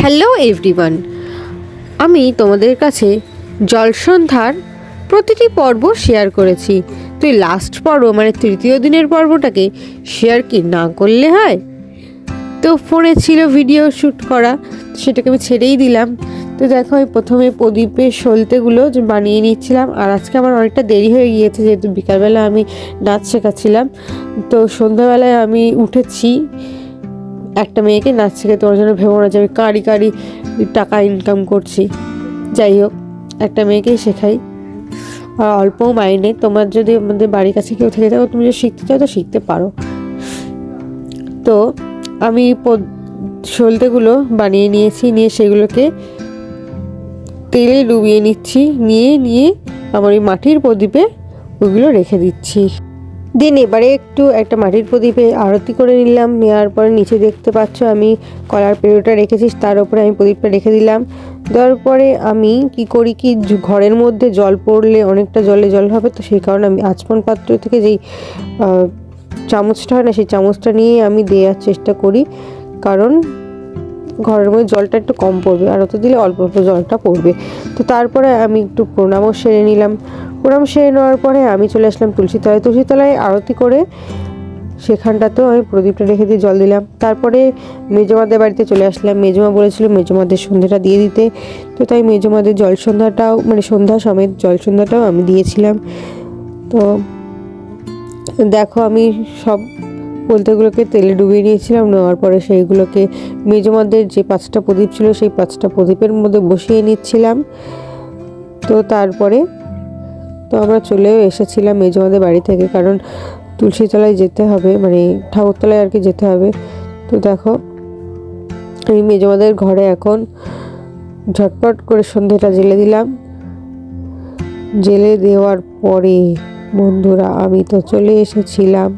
Hello everyone আমি তোমাদের কাছে জলসন্ধার প্রতিটি পর্ব শেয়ার করেছি। তুই লাস্ট পর্ব মানে তৃতীয় দিনের পর্বটাকে শেয়ার কি না করলে হয়? তো ফোনে ছিল ভিডিও শ্যুট করা, সেটাকে আমি ছেড়েই দিলাম। তো দেখো, আমি প্রথমে প্রদীপের সলতেগুলো যে বানিয়ে নিচ্ছিলাম, আর আজকে আমার অনেকটা দেরি হয়ে গিয়েছে, যেহেতু বিকালবেলা আমি নাচ শেখাচ্ছিলাম। তো সন্ধ্যাবেলায় আমি উঠেছি একটা মেয়েকে নাচ শেখে তোমার জন্য ভেবো না যে আমি কারি কারি টাকা ইনকাম করছি। যাই হোক, একটা মেয়েকেই শেখাই। আর অল্প মাইনে তোমার যদি আমাদের বাড়ির কাছে কেউ থেকে থাকো, তুমি যদি শিখতে চাও তো শিখতে পারো। তো আমি সলতেগুলো বানিয়ে নিয়েছি, নিয়ে সেগুলোকে তেলে ডুবিয়ে নিচ্ছি, নিয়ে নিয়ে আমার ওই মাটির প্রদীপে ওইগুলো রেখে দিচ্ছি। দেন এবারে একটু একটা মাটির প্রদীপে আরতি করে নিলাম। নেওয়ার পরে নিচে দেখতে পাচ্ছ আমি কলার পেরোটা রেখেছি, তার উপরে আমি প্রদীপটা রেখে দিলাম। দেওয়ার পরে আমি কি করি কি ঘরের মধ্যে জল পড়লে অনেকটা জলে জল হবে, তো সেই কারণে আমি আচমন পাত্র থেকে যেই চামচটা হয় না, সেই চামচটা নিয়ে আমি দেওয়ার চেষ্টা করি। কারণ ঘরের মধ্যে জলটা একটু কম পড়বে, আর অত দিলে অল্প অল্প জলটা পড়বে। তো তারপরে আমি একটু প্রণামও সেরে নিলাম। প্রণাম সেরে নেওয়ার পরে আমি চলে আসলাম তুলসীতলায়। তুলসীতলায় আরতি করে সেখানটাতেও আমি প্রদীপটা রেখে দিয়ে জল দিলাম। তারপরে মেজমাদের বাড়িতে চলে আসলাম। মেজমা বলেছিল, মেজমাদের সন্ধ্যাটা দিয়ে দিতে। তো তাই মেজমাদের জল সন্ধ্যাটাও মানে সন্ধ্যা সমেত জল সন্ধ্যাটাও আমি দিয়েছিলাম। তো দেখো, আমি সব বলতেগুলোকে তেলে ডুবিয়ে নিয়েছিলাম। নেওয়ার পরে সেইগুলোকে মেজমাদের যে পাঁচটা প্রদীপ ছিল, সেই পাঁচটা প্রদীপের মধ্যে বসিয়ে নিচ্ছিলাম। তো তারপরে তো আমরা চলেও এসেছিলাম মেজমাদের বাড়ি থেকে, কারণ তুলসীতলায় যেতে হবে মানে ঠাকুরতলায় আর কি যেতে হবে। তো দেখো আমি মেজমাদের ঘরে এখন ঝটপট করে সন্ধেটা জেলে দিলাম। জেলে দেওয়ার পরে, বন্ধুরা, আমি তো চলে এসেছিলাম।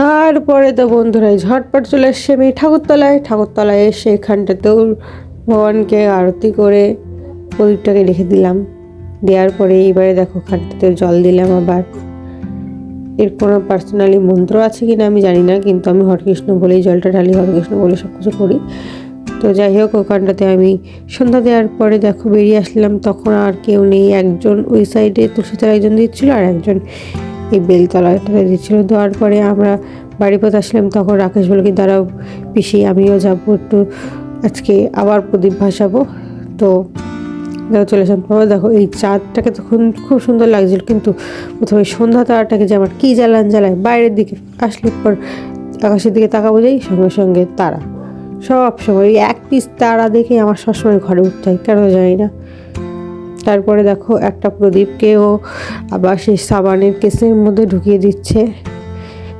তারপরে তো বন্ধুরা ঝটপট চলে এসছে আমি ঠাকুরতলায়। ঠাকুরতলায় এসে এখানটাতেও ভগবানকে আরতি করে প্রদীপটাকে রেখে দিলাম। দেওয়ার পরে এবারে দেখো খানটাতেও জল দিলাম আবার। এর কোনো পার্সোনালি মন্ত্র আছে কি না আমি জানি না, কিন্তু আমি হরকৃষ্ণ বলেই জলটা ঢালি, হরকৃষ্ণ বলে সব কিছু করি। তো যাই হোক, ওখানটাতে আমি সন্ধ্যা দেওয়ার পরে দেখো বেরিয়ে আসলাম, তখন আর কেউ নেই। একজন ওই সাইডে তুলসীতলা একজন দিচ্ছিল আর একজন এই বেলতলাটাতে দিচ্ছিল। দেওয়ার পরে আমরা বাড়ি পথে আসলাম, তখন রাকেশ বলে কি পিসি, আমিও যাব একটু। আজকে আবার প্রদীপ ভাসাবো। তো দেখো, চলে আসলাম বাবা, দেখো, এই চাঁদটাকে তখন খুব সুন্দর লাগছিল, কিন্তু প্রথমে সন্ধ্যা তারাটাকে যে আমার কী জ্বালান জ্বালায়, বাইরের দিকে আসলে পর আকাশের দিকে তাকাবো যাই সঙ্গে সঙ্গে তারা। সব সময় ওই এক পিস তারা দেখে আমার সবসময় ঘরে উঠতে হয়, কেন জানি না। তারপরে দেখো, একটা প্রদীপকেও আবার সেই সাবানের কেসের মধ্যে ঢুকিয়ে দিচ্ছে।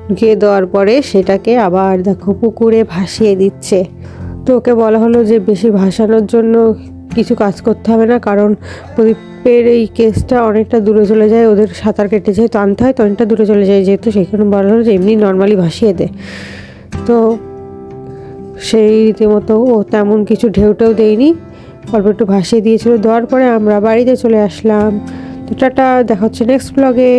ঢুকিয়ে দেওয়ার পরে সেটাকে আবার দেখো পুকুরে ভাসিয়ে দিচ্ছে। তো ওকে বলা হলো যে বেশি ভাসানোর জন্য কিছু কাজ করতে হবে না, কারণ প্রদীপের এই কেসটা অনেকটা দূরে চলে যায়, ওদের সাঁতার কেটে যায় তো আনতে হয়, তো অনেকটা দূরে চলে যায় যেহেতু, সেখানে বলা হলো যে এমনি নর্মালি ভাসিয়ে দেয় তো সেই রীতিমতো ও তেমন কিছু ঢেউটেও দেয়নি, অল্প একটু ভাসিয়ে দিয়েছিল। দেওয়ার পরে আমরা বাড়িতে চলে আসলাম। তো টাটা, দেখা হচ্ছে নেক্সট ব্লগে